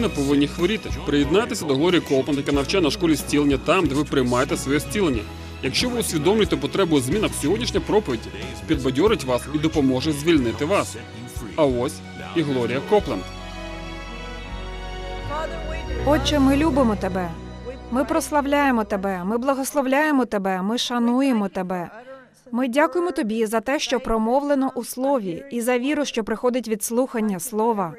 Не повинні хворіти. Приєднайтеся до Глорії Копланд, яка навчає на школі зцілення там, де ви приймаєте своє зцілення. Якщо ви усвідомлюєте потребу змінах, сьогоднішня проповідь підбадьорить вас і допоможе звільнити вас. А ось і Глорія Копленд. Отче, ми любимо тебе. Ми прославляємо тебе, ми благословляємо тебе, ми шануємо тебе. Ми дякуємо тобі за те, що промовлено у слові, і за віру, що приходить від слухання слова.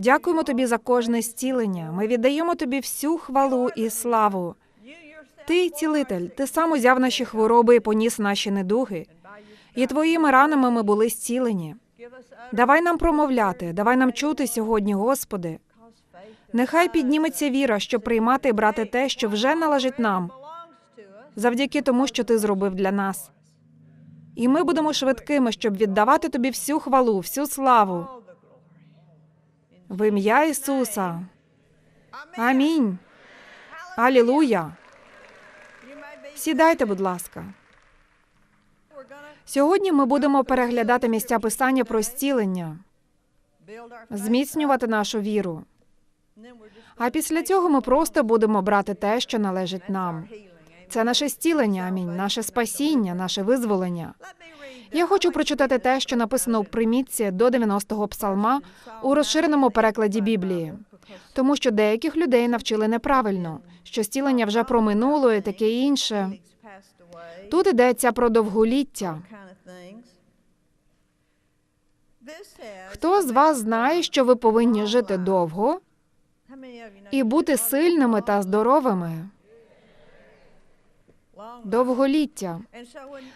Дякуємо тобі за кожне зцілення. Ми віддаємо тобі всю хвалу і славу. Ти цілитель, ти сам узяв наші хвороби і поніс наші недуги. І твоїми ранами ми були зцілені. Давай нам промовляти, давай нам чути сьогодні, Господи. Нехай підніметься віра, щоб приймати і брати те, що вже належить нам, завдяки тому, що ти зробив для нас. І ми будемо швидкими, щоб віддавати тобі всю хвалу, всю славу. В ім'я Ісуса. Амінь. Алілуя. Сідайте, будь ласка. Сьогодні ми будемо переглядати місця писання про зцілення, зміцнювати нашу віру. А після цього ми просто будемо брати те, що належить нам. Це наше зцілення, амінь, наше спасіння, наше визволення. Я хочу прочитати те, що написано в примітці до 90-го псалма у розширеному перекладі Біблії, тому що деяких людей навчили неправильно, що зцілення вже проминуло і таке інше. Тут йдеться про довголіття. Хто з вас знає, що ви повинні жити довго і бути сильними та здоровими? Довголіття.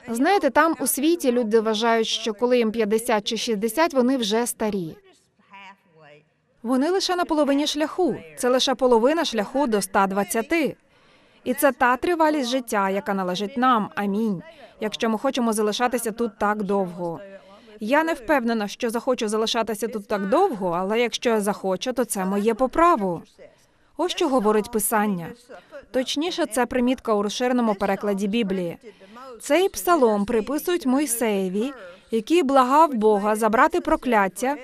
Знаєте, там у світі люди вважають, що коли їм 50 чи 60, вони вже старі. Вони лише на половині шляху. Це лише половина шляху до 120. І це та тривалість життя, яка належить нам. Амінь. Якщо ми хочемо залишатися тут так довго. Я не впевнена, що захочу залишатися тут так довго, але якщо я захочу, то це моє по праву. Ось що говорить писання. Точніше, це примітка у розширеному перекладі Біблії. Цей псалом приписують Мойсеєві, який благав Бога забрати прокляття,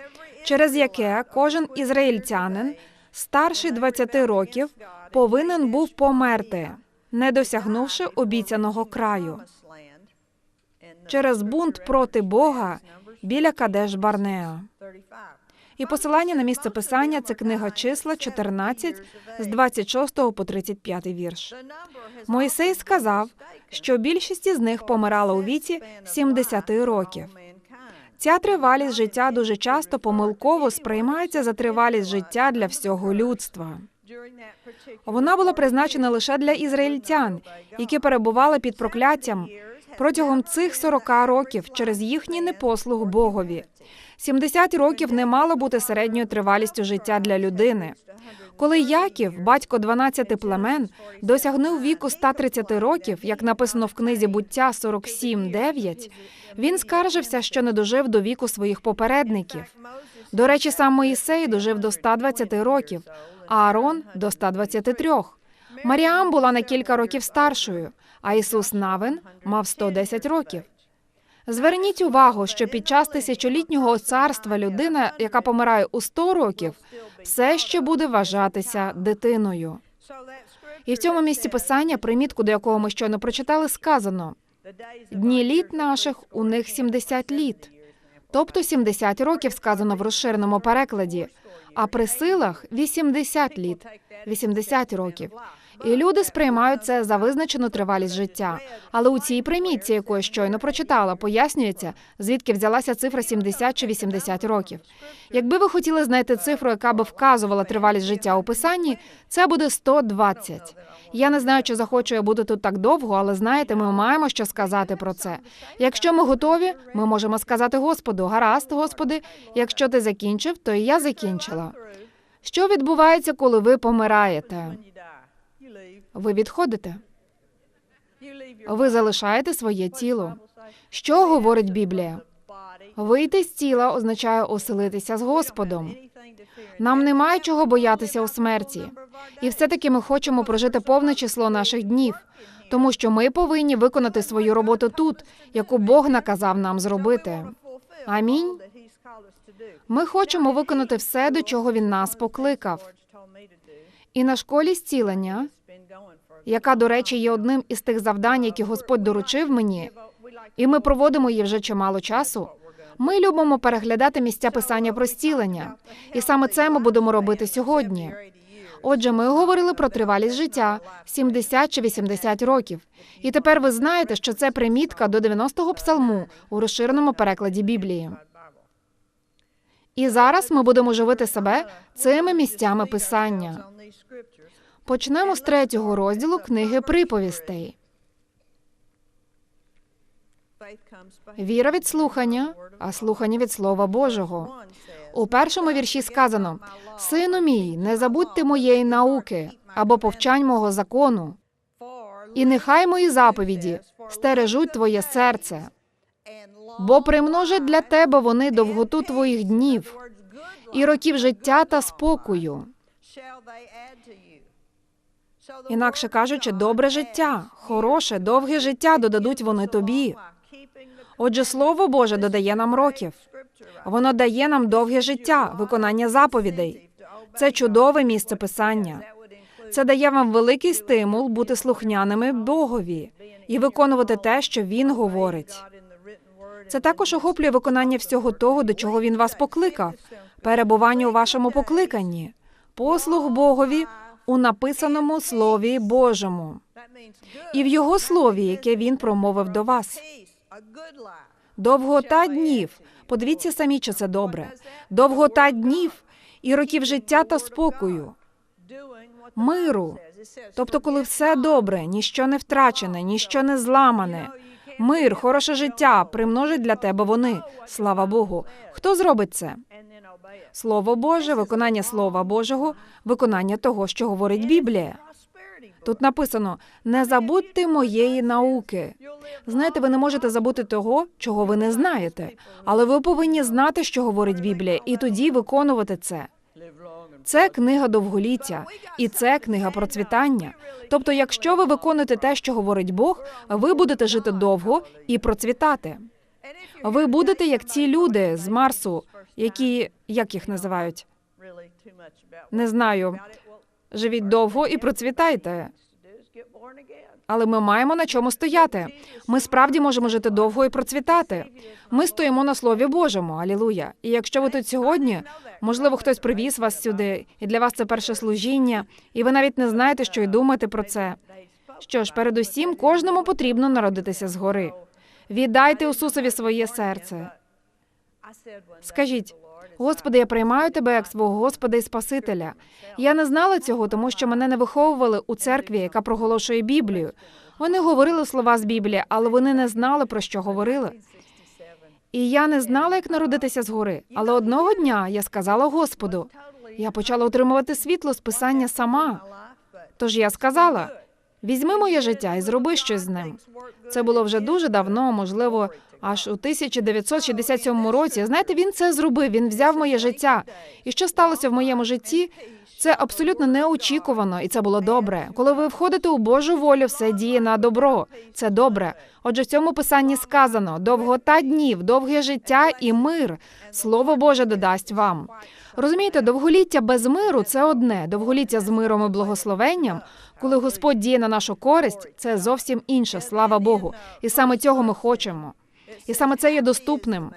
через яке кожен ізраїльтянин, старший 20 років, повинен був померти, не досягнувши обіцяного краю. Через бунт проти Бога біля Кадеш Барнеа. І посилання на місце писання це книга числа 14 з 26 по 35 вірш. Мойсей сказав, що більшість із них помирала у віці 70 років. Ця тривалість життя дуже часто помилково сприймається за тривалість життя для всього людства. Вона була призначена лише для ізраїльтян, які перебували під прокляттям протягом цих 40 років через їхній непослух Богові. 70 років не мало бути середньою тривалістю життя для людини. Коли Яків, батько 12 племен, досягнув віку 130 років, як написано в книзі буття 47.9, він скаржився, що не дожив до віку своїх попередників. До речі, сам Моїсей дожив до 120 років, а Аарон до 123. Маріам була на кілька років старшою, а Ісус Навин мав 110 років. Зверніть увагу, що під час тисячолітнього царства людина, яка помирає у 100 років, все ще буде вважатися дитиною. І в цьому місці писання, примітку до якого ми щойно прочитали, сказано дні літ наших у них 70 літ, тобто 70 років сказано в розширеному перекладі, а при силах 80 літ, 80 років. І люди сприймають це за визначену тривалість життя. Але у цій примітці, яку я щойно прочитала, пояснюється, звідки взялася цифра 70 чи 80 років. Якби ви хотіли знайти цифру, яка би вказувала тривалість життя у писанні, це буде 120. Я не знаю, чи захочу я бути тут так довго, але знаєте, ми маємо що сказати про це. Якщо ми готові, ми можемо сказати Господу: гаразд, Господи, якщо ти закінчив, то і я закінчила. Що відбувається, коли ви помираєте? Ви відходите. Ви залишаєте своє тіло. Що говорить Біблія? Вийти з тіла означає оселитися з Господом. Нам немає чого боятися у смерті, і все-таки ми хочемо прожити повне число наших днів, тому що ми повинні виконати свою роботу тут, яку Бог наказав нам зробити. Амінь. Ми хочемо виконати все, до чого він нас покликав. І на школі зцілення, яка, до речі, є одним із тих завдань, які Господь доручив мені, і ми проводимо її вже чимало часу. Ми любимо переглядати місця писання про зцілення, і саме це ми будемо робити сьогодні. Отже, ми говорили про тривалість життя 70 чи 80 років. І тепер ви знаєте, що це примітка до 90-го псалму у розширеному перекладі Біблії. І зараз ми будемо живити себе цими місцями писання. Почнемо з третього розділу книги приповістей. Віра від слухання, а слухання від Слова Божого. У першому вірші сказано: Сину мій, не забудьте моєї науки або повчань мого закону, і нехай мої заповіді стережуть твоє серце, бо примножать для тебе вони довготу твоїх днів і років життя та спокою. Інакше кажучи, добре життя, хороше, довге життя додадуть вони тобі. Отже, Слово Боже додає нам років. Воно дає нам довге життя, виконання заповідей. Це чудове місце писання. Це дає вам великий стимул бути слухняними Богові і виконувати те, що Він говорить. Це також охоплює виконання всього того, до чого він вас покликав, перебування у вашому покликанні, послуг Богові у написаному Слові Божому і в його слові, яке він промовив до вас. Довгота днів. Подивіться самі, чи це добре. Довгота днів і років життя та спокою, миру. Тобто, коли все добре, ніщо не втрачене, ніщо не зламане. Мир, хороше життя примножить для тебе вони. Слава Богу. Хто зробить це? Слово Боже, виконання Слова Божого, виконання того, що говорить Біблія. Тут написано: не забудьте моєї науки. Знаєте, ви не можете забути того, чого ви не знаєте, але ви повинні знати, що говорить Біблія, і тоді виконувати це. Це книга довголіття, і це книга процвітання. Тобто, якщо ви виконуєте те, що говорить Бог, ви будете жити довго і процвітати. Ви будете як ці люди з Марсу, які як їх називають? Не знаю. Живіть довго і процвітайте. Але ми маємо на чому стояти. Ми справді можемо жити довго і процвітати. Ми стоїмо на слові Божому. Алілуя. І якщо ви тут сьогодні, можливо, хтось привіз вас сюди, і для вас це перше служіння, і ви навіть не знаєте, що й думати про це. Що ж, передусім, кожному потрібно народитися згори. Віддайте Ісусові своє серце. Скажіть, Господи, я приймаю тебе як свого Господа і Спасителя. Я не знала цього, тому що мене не виховували у церкві, яка проголошує Біблію. Вони говорили слова з Біблії, але вони не знали про що говорили. І я не знала, як народитися згори. Але одного дня я сказала Господу, я почала отримувати світло з писання сама. Тож я сказала: візьми моє життя і зроби щось з ним. Це було вже дуже давно, можливо, аж у 1967 році. Знаєте, він це зробив. Він взяв моє життя. І що сталося в моєму житті? Це абсолютно неочікувано, і це було добре. Коли ви входите у Божу волю, все діє на добро. Це добре. Отже, в цьому писанні сказано: довгота днів, довге життя і мир. Слово Боже додасть вам. Розумієте, довголіття без миру це одне. Довголіття з миром і благословенням, коли Господь діє на нашу користь, це зовсім інше. Слава Богу. І саме цього ми хочемо. І саме це є доступним.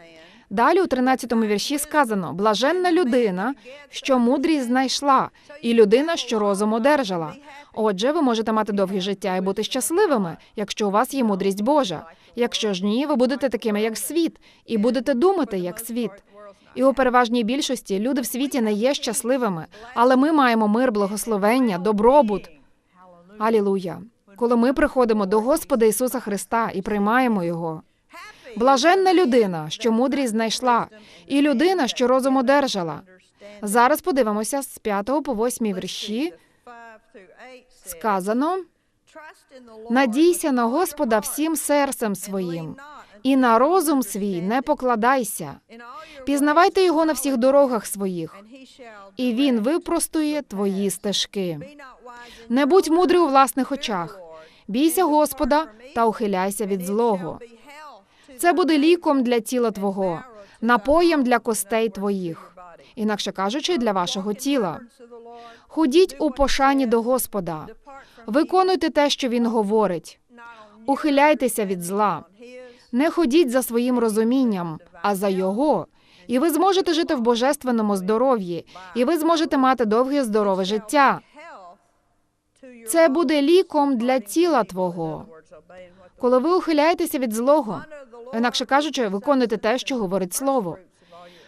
Далі у 13-му вірші сказано: блаженна людина, що мудрість знайшла, і людина, що розум одержала. Отже, ви можете мати довге життя і бути щасливими, якщо у вас є мудрість Божа. Якщо ж ні, ви будете такими, як світ, і будете думати, як світ. І у переважній більшості люди в світі не є щасливими, але ми маємо мир, благословення, добробут. Алілуя! Коли ми приходимо до Господа Ісуса Христа і приймаємо Його. Блаженна людина, що мудрість знайшла, і людина, що розум одержала. Зараз подивимося з 5 по 8 вірші. Сказано: надійся на Господа всім серцем своїм, і на розум свій не покладайся. Пізнавайте його на всіх дорогах своїх, і він випростує твої стежки. Не будь мудрий у власних очах. Бійся Господа та ухиляйся від злого. Це буде ліком для тіла твого, напоєм для костей твоїх, інакше кажучи, для вашого тіла. Ходіть у пошані до Господа, виконуйте те, що Він говорить, ухиляйтеся від зла, не ходіть за своїм розумінням, а за його. І ви зможете жити в божественному здоров'ї, і ви зможете мати довге здорове життя. Це буде ліком для тіла твого. Коли ви ухиляєтеся від злого, інакше кажучи, виконуйте те, що говорить слово.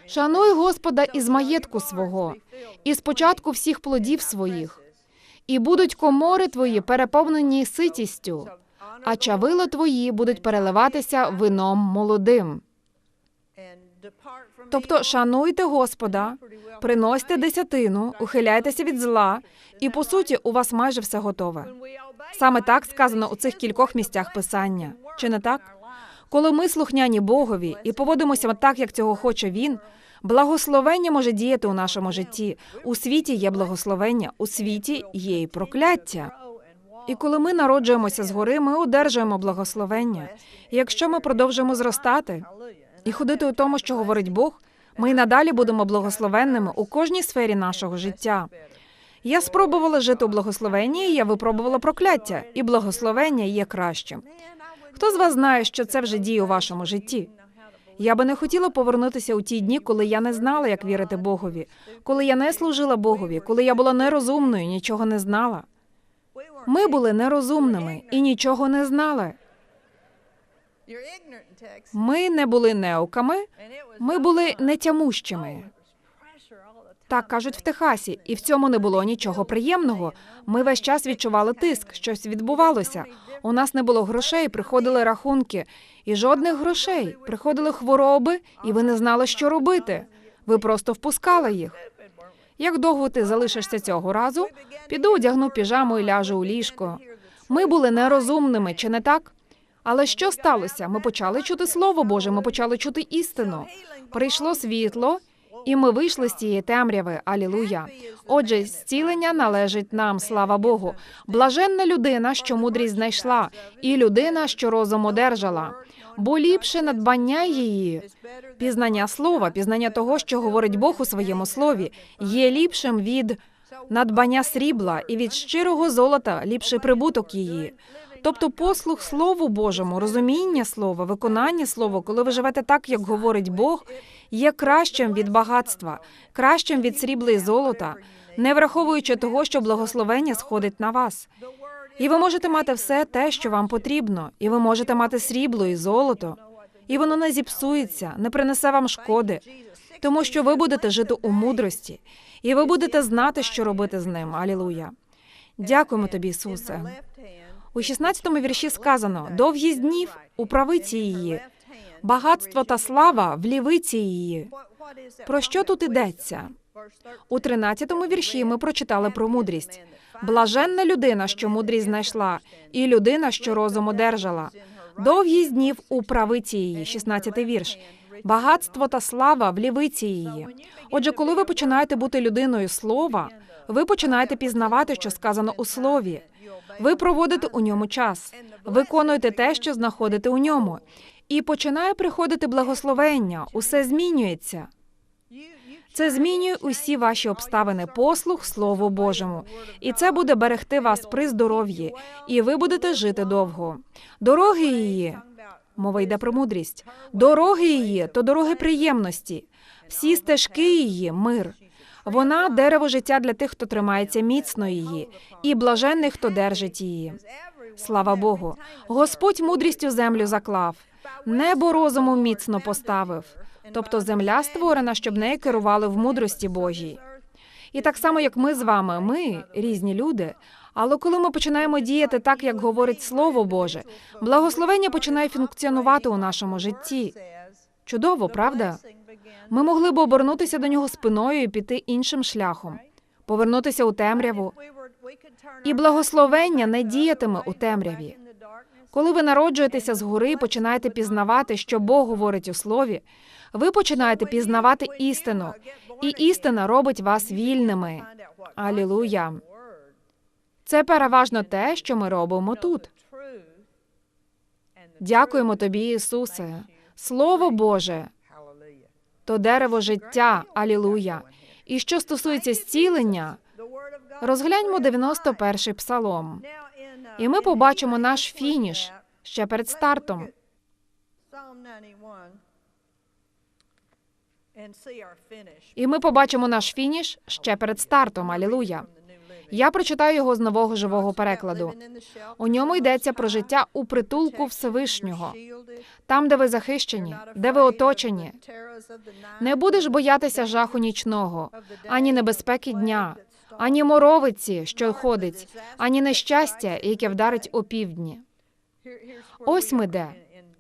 Шануй Господа із маєтку свого, і спочатку всіх плодів своїх, і будуть комори твої переповнені ситістю, а чавила твої будуть переливатися вином молодим. Тобто шануйте Господа, приносьте десятину, ухиляйтеся від зла, і по суті у вас майже все готове. Саме так сказано у цих кількох місцях писання. Чи не так? Коли ми слухняні Богові і поводимося так, як цього хоче Він, благословення може діяти у нашому житті. У світі є благословення, у світі є і прокляття. І коли ми народжуємося згори, ми одержуємо благословення. І якщо ми продовжуємо зростати і ходити у тому, що говорить Бог, ми й надалі будемо благословенними у кожній сфері нашого життя. Я спробувала жити у благословенні, і я випробувала прокляття, і благословення є кращим. Хто з вас знає, що це вже діє у вашому житті? Я би не хотіла повернутися у ті дні, коли я не знала, як вірити Богові, коли я не служила Богові, коли я була нерозумною, нічого не знала. Ми були нерозумними і нічого не знали. Ми не були неуками, ми були нетямущими. Так кажуть в Техасі, і в цьому не було нічого приємного. Ми весь час відчували тиск, щось відбувалося. У нас не було грошей, приходили рахунки, і жодних грошей. Приходили хвороби, і ви не знали, що робити. Ви просто впускали їх. Як довго ти залишишся цього разу? Піду одягну піжаму і ляжу у ліжко. Ми були нерозумними, чи не так? Але що сталося? Ми почали чути Слово Боже, ми почали чути істину. Прийшло світло, і ми вийшли з цієї темряви. Алілуя. Отже, зцілення належить нам, слава Богу. Блаженна людина, що мудрість знайшла, і людина, що розум одержала. Бо ліпше надбання її, пізнання слова, пізнання того, що говорить Бог у своєму слові, є ліпшим від надбання срібла і від щирого золота ліпший прибуток її. Тобто послух Слову Божому, розуміння слова, виконання слова, коли ви живете так, як говорить Бог, є кращим від багатства, кращим від срібла і золота, не враховуючи того, що благословення сходить на вас. І ви можете мати все те, що вам потрібно, і ви можете мати срібло і золото, і воно не зіпсується, не принесе вам шкоди, тому що ви будете жити у мудрості, і ви будете знати, що робити з ним. Алілуя. Дякуємо тобі, Ісусе. У 16-му вірші сказано: довгість днів у правиці її, багатство та слава в лівиці її. Про що тут йдеться? У 13-му вірші ми прочитали про мудрість. Блаженна людина, що мудрість знайшла, і людина, що розум одержала. Довгість днів у правиці її, 16-й вірш. Багатство та слава в лівиці її. Отже, коли ви починаєте бути людиною слова, ви починаєте пізнавати, що сказано у слові. Ви проводите у ньому час, виконуєте те, що знаходите у ньому, і починає приходити благословення. Усе змінюється. Це змінює усі ваші обставини, послух Слову Божому, і це буде берегти вас при здоров'ї, і ви будете жити довго. Дороги її, мова йде про мудрість. Дороги її то дороги приємності, всі стежки її мир. Вона дерево життя для тих, хто тримається міцно її, і блаженний, хто держить її. Слава Богу, Господь мудрістю землю заклав, небо розуму міцно поставив. Тобто земля створена, щоб нею керували в мудрості Божій. І так само, як ми з вами, ми різні люди. Але коли ми починаємо діяти так, як говорить Слово Боже, благословення починає функціонувати у нашому житті. Чудово, правда? Ми могли б обернутися до нього спиною і піти іншим шляхом, повернутися у темряву. І благословення не діятиме у темряві. Коли ви народжуєтеся згори і починаєте пізнавати, що Бог говорить у слові, ви починаєте пізнавати істину, і істина робить вас вільними. Алілуя. Це переважно те, що ми робимо тут. Дякуємо тобі, Ісусе. Слово Боже то дерево життя. Алілуя. І що стосується зцілення, розгляньмо 91-й псалом. І ми побачимо наш фініш ще перед стартом. І ми побачимо наш фініш ще перед стартом. Алілуя. Я прочитаю його з нового живого перекладу. У ньому йдеться про життя у притулку Всевишнього, там, де ви захищені, де ви оточені. Не будеш боятися жаху нічного, ані небезпеки дня, ані моровиці, що ходить, ані нещастя, яке вдарить опівдні. Ось ми де.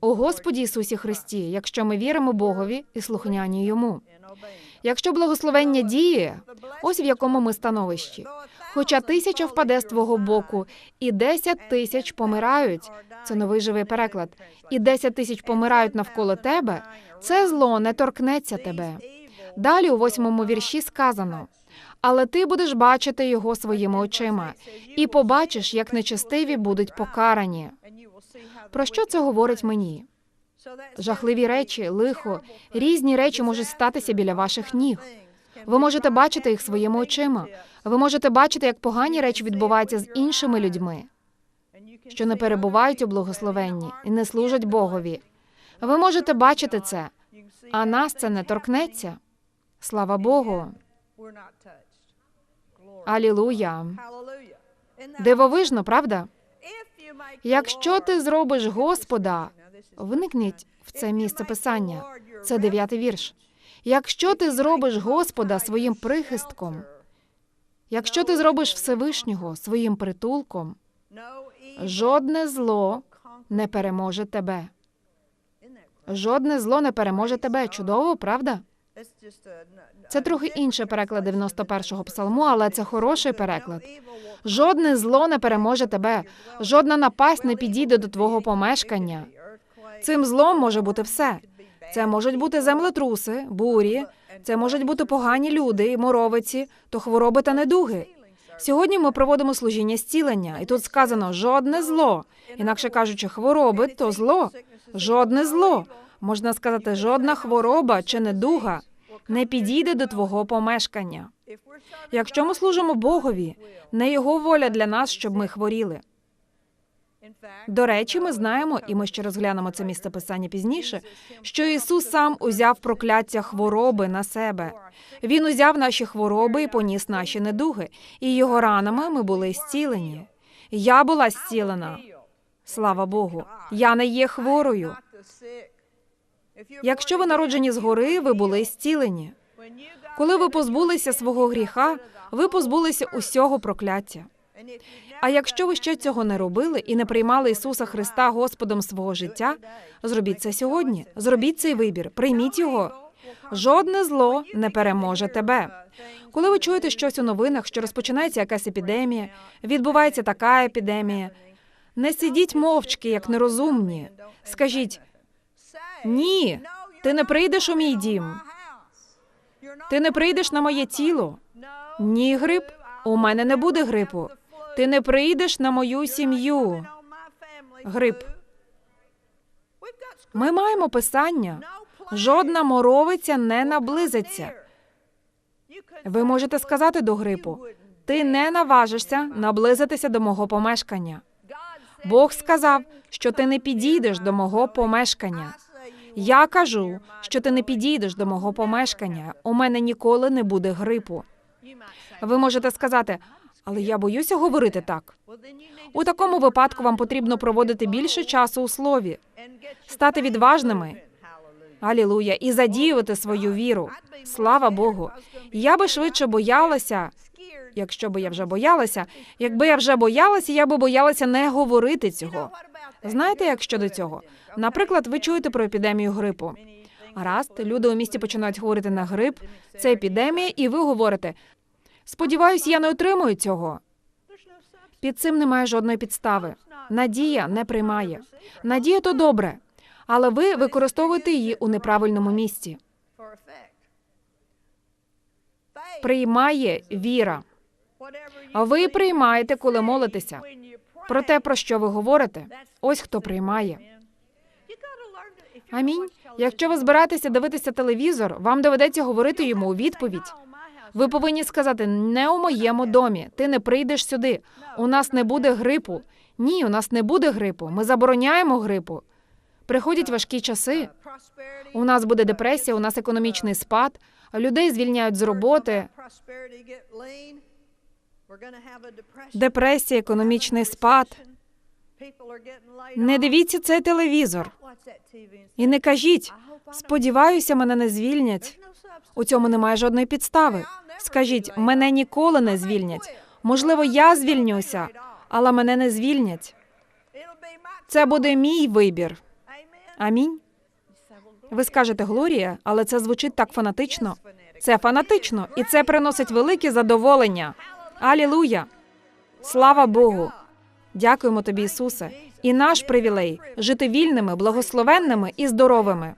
У Господі Ісусі Христі, якщо ми віримо Богові і слухняні йому. Якщо благословення діє, ось в якому ми становищі. Хоча тисяча впаде з твого боку, і десять тисяч помирають. Це новий живий переклад. І десять тисяч помирають навколо тебе. Це зло не торкнеться тебе. Далі у восьмому вірші сказано: але ти будеш бачити його своїми очима, і побачиш, як нечестиві будуть покарані. Про що це говорить мені? Жахливі речі, лихо, різні речі можуть статися біля ваших ніг. Ви можете бачити їх своїми очима. Ви можете бачити, як погані речі відбуваються з іншими людьми, що не перебувають у благословенні і не служать Богові. Ви можете бачити це, а нас це не торкнеться. Слава Богу. Алілуя. Дивовижно, правда? Якщо ти зробиш Господа, вникніть в це місце писання. Це дев'ятий вірш. Якщо ти зробиш Господа своїм прихистком, якщо ти зробиш Всевишнього своїм притулком, жодне зло не переможе тебе. Жодне зло не переможе тебе. Чудово, правда? Це трохи інший переклад 91-го псалму, але це хороший переклад. Жодне зло не переможе тебе, жодна напасть не підійде до твого помешкання. Цим злом може бути все. Це можуть бути землетруси, бурі, це можуть бути погані люди, моровиці, то хвороби та недуги. Сьогодні ми проводимо служіння зцілення, і тут сказано жодне зло. Інакше кажучи, хвороби то зло, жодне зло. Можна сказати, жодна хвороба чи недуга не підійде до твого помешкання. Якщо ми служимо Богові, не його воля для нас, щоб ми хворіли. До речі, ми знаємо, і ми ще розглянемо це місце писання пізніше, що Ісус сам узяв прокляття хвороби на себе. Він узяв наші хвороби і поніс наші недуги, і його ранами ми були зцілені. Я була зцілена. Слава Богу, я не є хворою. Якщо ви народжені згори, ви були зцілені. Коли ви позбулися свого гріха, ви позбулися усього прокляття. А якщо ви ще цього не робили і не приймали Ісуса Христа Господом свого життя, зробіть це сьогодні. Зробіть цей вибір, прийміть його. Жодне зло не переможе тебе. Коли ви чуєте щось у новинах, що розпочинається якась епідемія, відбувається така епідемія. Не сидіть мовчки, як нерозумні. Скажіть ні, ти не прийдеш у мій дім. Ти не прийдеш на моє тіло. Ні, грип, у мене не буде грипу. Ти не прийдеш на мою сім'ю. Грип. Ми маємо писання. Жодна моровиця не наблизиться. Ви можете сказати до грипу: ти не наважишся наблизитися до мого помешкання. Бог сказав, що ти не підійдеш до мого помешкання. Я кажу, що ти не підійдеш до мого помешкання. У мене ніколи не буде грипу. Ви можете сказати, але я боюся говорити так. У такому випадку вам потрібно проводити більше часу у слові, стати відважними. Алілуя, і задіювати свою віру. Слава Богу. Я би швидше боялася, якщо би я вже боялася. Якби я вже боялася, я би боялася не говорити цього. Знаєте, як щодо цього? Наприклад, ви чуєте про епідемію грипу. Гаразд, люди у місті починають говорити на грип, це епідемія, і ви говорите: сподіваюсь, я не отримую цього. Під цим немає жодної підстави. Надія не приймає. Надія то добре, але ви використовуєте її у неправильному місці. Приймає віра. Ви приймаєте, коли молитеся. Про те, про що ви говорите, ось хто приймає. Амінь. Якщо ви збираєтеся дивитися телевізор, вам доведеться говорити йому у відповідь. Ви повинні сказати не у моєму домі. Ти не прийдеш сюди. У нас не буде грипу. Ні, у нас не буде грипу. Ми забороняємо грипу. Приходять важкі часи. У нас буде депресія, у нас економічний спад, людей звільняють з роботи. Депресія, економічний спад. Не дивіться цей телевізор і не кажіть. Сподіваюся, мене не звільнять. У цьому немає жодної підстави. Скажіть, мене ніколи не звільнять. Можливо, я звільнюся, але мене не звільнять. Це буде мій вибір. Амінь. Ви скажете Глорія, але це звучить так фанатично. Це фанатично, і це приносить велике задоволення. Алілуя! Слава Богу! Дякуємо тобі, Ісусе. І наш привілей жити вільними, благословенними і здоровими.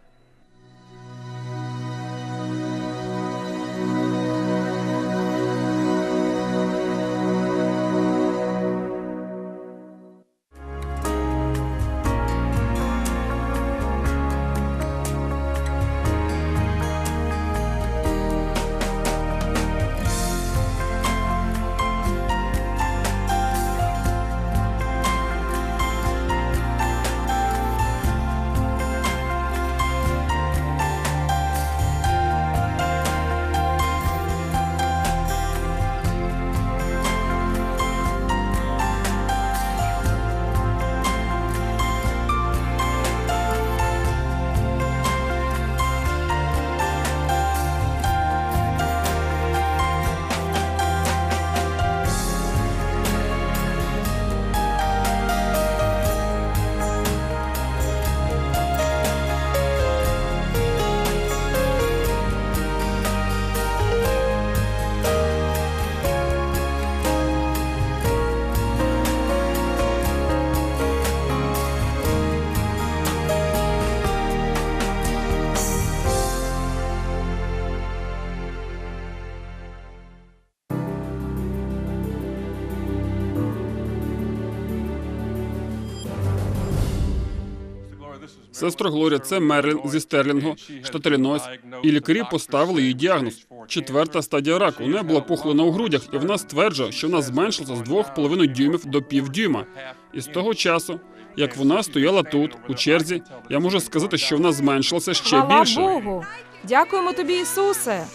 Сестра Глорія, це Мерлін зі Стерлінгу, штат Іллінойс, і лікарі поставили їй діагноз. Четверта стадія раку. У неї була пухлина у грудях, і вона стверджує, що вона зменшилася з 2,5 дюймів до півдюйма. І з того часу, як вона стояла тут, у черзі, я можу сказати, що вона зменшилася ще Хвала більше. Богу! Дякуємо тобі, Ісусе!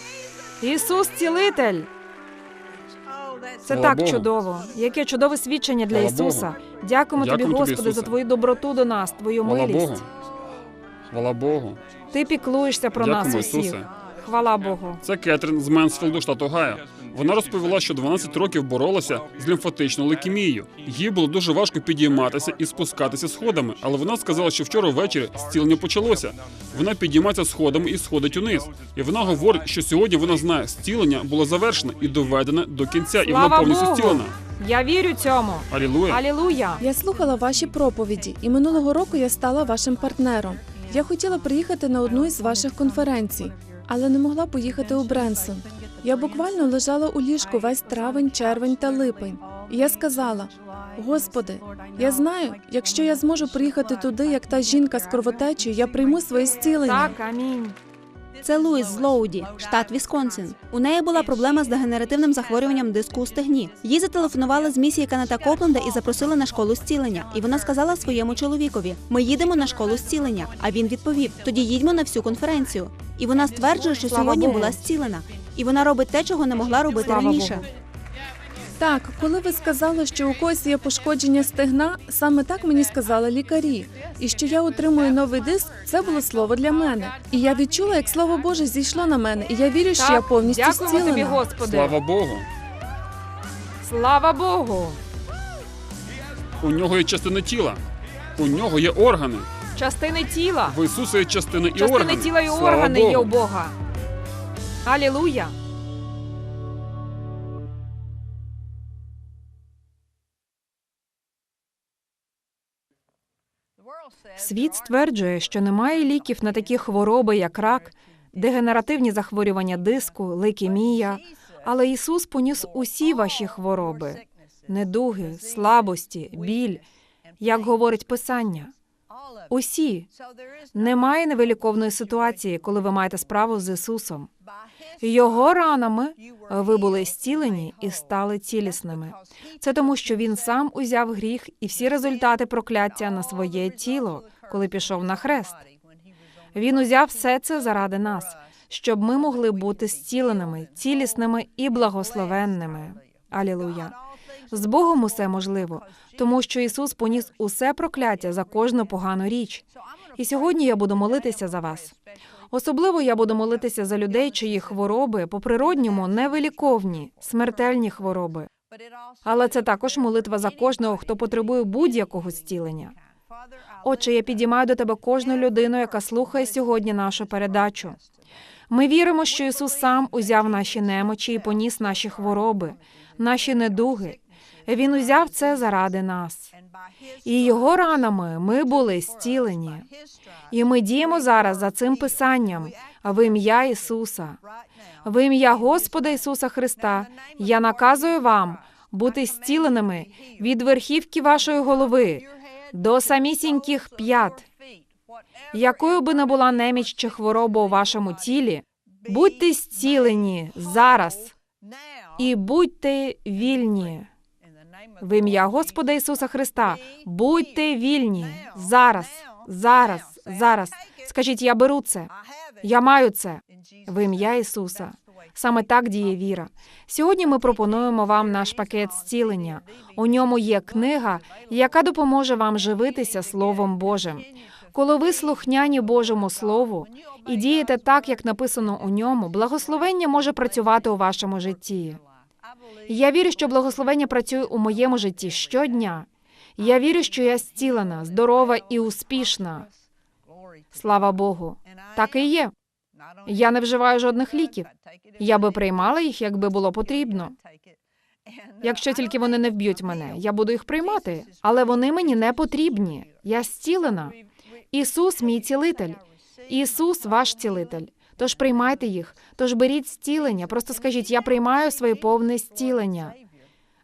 Ісус цілитель! Це Слава так Богу. чудово. Яке чудове свідчення для Слава Ісуса. Дякуємо тобі, Дякуємо тобі, Господи, за Ісусе. твою доброту до нас, твою Хвала милість. Богу. Хвала Богу. Ти піклуєшся про нас усіх. Ісусе. Хвала Богу. Це Кетрін з Менсфілду, штату Гая. Вона розповіла, що 12 років боролася з лімфатичною лейкемією. Їй було дуже важко підійматися і спускатися сходами, але вона сказала, що вчора ввечері зцілення почалося. Вона підіймається сходами і сходить униз. І вона говорить, що сьогодні вона знає, зцілення було завершене і доведене до кінця, і вона Слава повністю Богу! зцілена. Я вірю цьому. Алілуя. Алілуя! Я слухала ваші проповіді, і минулого року я стала вашим партнером. Я хотіла приїхати на одну із ваших конференцій, але не могла поїхати у Бренсон. Я буквально лежала у ліжку весь травень, червень та липень. І я сказала: Господи, я знаю, якщо я зможу приїхати туди, як та жінка з кровотечею, я прийму своє зцілення. Так, амінь. Це Луїс з Лоуді, штат Вісконсин. У неї була проблема з дегенеративним захворюванням диску у стегні. Їй зателефонували з місії Каната Копленда і запросили на школу зцілення. І вона сказала своєму чоловікові: Ми їдемо на школу зцілення. А він відповів: Тоді їдьмо на всю конференцію. І вона стверджує, що сьогодні була зцілена. І вона робить те, чого не могла робити раніше. Богу. Так, коли ви сказали, що у когось є пошкодження стегна, саме так мені сказали лікарі. І що я отримую новий диск, це було слово для мене. І я відчула, як слово Боже зійшло на мене, і я вірю, що я повністю дякуємо тобі. Господи. Слава Богу. Слава Богу! У нього є частини тіла. У нього є органи. Частини тіла. В Ісуса є частини і Частини органи. тіла і Слава органи є у Бога. Алілуя! Світ стверджує, що немає ліків на такі хвороби, як рак, дегенеративні захворювання диску, лейкемія. Але Ісус поніс усі ваші хвороби, недуги, слабості, біль, як говорить Писання. Усі. Немає невиліковної ситуації, коли ви маєте справу з Ісусом. Його ранами ви були зцілені і стали цілісними. Це тому, що він сам узяв гріх і всі результати прокляття на своє тіло, коли пішов на хрест. Він узяв все це заради нас, щоб ми могли бути зціленими, цілісними і благословенними. Алілуя. З Богом усе можливо, тому що Ісус поніс усе прокляття за кожну погану річ. І сьогодні я буду молитися за вас. Особливо я буду молитися за людей, чиї хвороби по природньому невиліковні, смертельні хвороби. Але це також молитва за кожного, хто потребує будь-якого зцілення. Отче, я підіймаю до тебе кожну людину, яка слухає сьогодні нашу передачу. Ми віримо, що Ісус сам узяв наші немочі і поніс наші хвороби, наші недуги. Він узяв це заради нас. І його ранами ми були зцілені. І ми діємо зараз за цим писанням в ім'я Ісуса. В ім'я Господа Ісуса Христа я наказую вам бути зціленими від верхівки вашої голови до самісіньких п'ят. Якою би не була неміч чи хвороба у вашому тілі, будьте зцілені зараз і будьте вільні. В ім'я Господа Ісуса Христа будьте вільні зараз, зараз, зараз. Скажіть, я беру це, я маю це в ім'я Ісуса. Саме так діє віра. Сьогодні ми пропонуємо вам наш пакет зцілення. У ньому є книга, яка допоможе вам живитися Словом Божим. Коли ви слухняні Божому Слову і дієте так, як написано у ньому, благословення може працювати у вашому житті. Я вірю, що благословення працює у моєму житті щодня. Я вірю, що я зцілена, здорова і успішна. Слава Богу. Так і є. Я не вживаю жодних ліків. Я би приймала їх, якби було потрібно. Якщо тільки вони не вб'ють мене, я буду їх приймати, але вони мені не потрібні. Я зцілена. Ісус мій цілитель. Ісус ваш цілитель. Тож приймайте їх, тож беріть зцілення. Просто скажіть, я приймаю своє повне зцілення.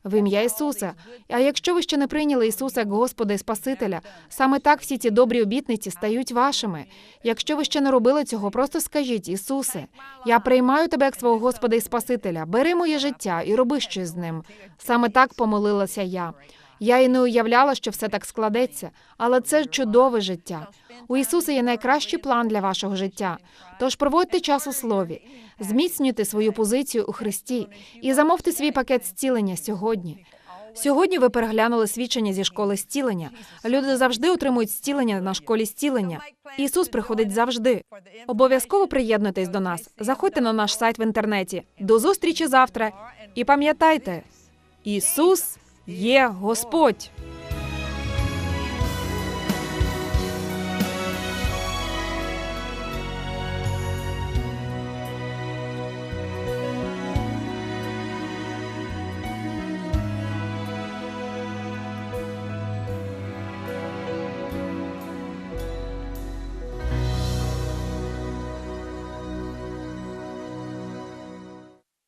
В ім'я Ісуса. А якщо ви ще не прийняли Ісуса як Господа і Спасителя, саме так всі ці добрі обітниці стають вашими. Якщо ви ще не робили цього, просто скажіть, Ісусе, я приймаю тебе як свого Господа і Спасителя. Бери моє життя і роби щось з ним. Саме так помолилася я. Я і не уявляла, що все так складеться, але це чудове життя. У Ісуса є найкращий план для вашого життя. Тож проводьте час у слові, зміцнюйте свою позицію у Христі і замовте свій пакет зцілення сьогодні. Сьогодні ви переглянули свідчення зі школи зцілення. Люди завжди отримують зцілення на школі зцілення. Ісус приходить завжди. Обов'язково приєднуйтесь до нас. Заходьте на наш сайт в інтернеті. До зустрічі завтра. І пам'ятайте, Ісус є Господь.